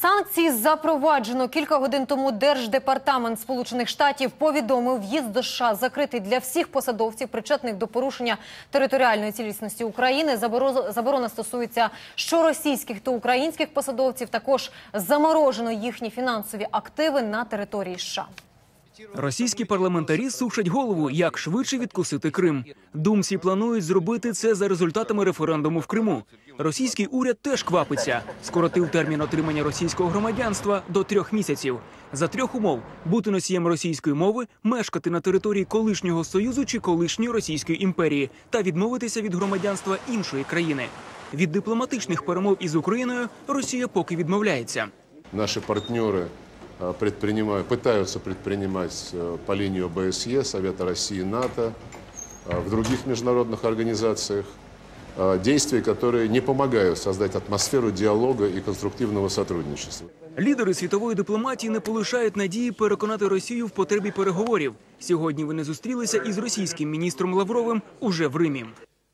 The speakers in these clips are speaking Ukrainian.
Санкції запроваджено кілька годин тому. Держдепартамент Сполучених Штатів повідомив, в'їзд до США закритий для всіх посадовців, причетних до порушення територіальної цілісності України. Заборо- Заборона стосується що російських, то українських посадовців. Також заморожено їхні фінансові активи на території США. Російські парламентарі сушать голову, як швидше відкусити Крим. Думсі планують зробити це за результатами референдуму в Криму. Російський уряд теж квапиться, скоротив термін отримання російського громадянства до трьох місяців. За трьох умов бути носієм російської мови, мешкати на території колишнього союзу чи колишньої російської імперії та відмовитися від громадянства іншої країни. Від дипломатичних перемов із Україною Росія поки відмовляється. Наши партнеры э, предпринимают, пытаются предпринимать э, по линии ОБСЕ, Совета России, НАТО, э, в других международных организациях э, действия, которые не помогают создать атмосферу диалога и конструктивного сотрудничества. Лідери світової дипломатії не полишають надії переконати Росію в потребі переговорів. Сьогодні вони зустрілися із російським міністром Лавровим уже в Римі.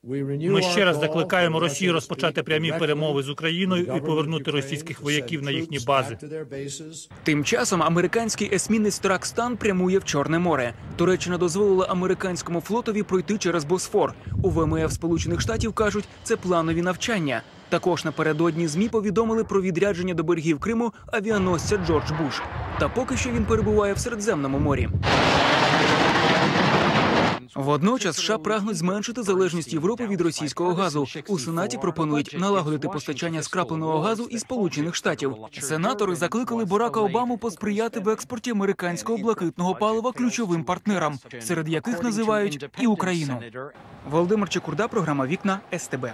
Ми ще раз закликаємо Росію розпочати прямі перемови з Україною і повернути російських вояків на їхні бази. Тим часом американський есмінець Тракстан прямує в Чорне море. Туреччина дозволила американському флотові пройти через Босфор. У ВМФ Сполучених Штатів кажуть, це планові навчання. Також напередодні змі повідомили про відрядження до берегів Криму авіаносця Джордж Буш. Та поки що він перебуває в Середземному морі. Водночас США прагнуть зменшити залежність Європи від російського газу. У сенаті пропонують налагодити постачання скрапленого газу із Сполучених Штатів. Сенатори закликали Барака Обаму посприяти в експорті американського блакитного палива ключовим партнерам, серед яких називають і Україну. Володимир Чекурда, програма Вікна СТБ.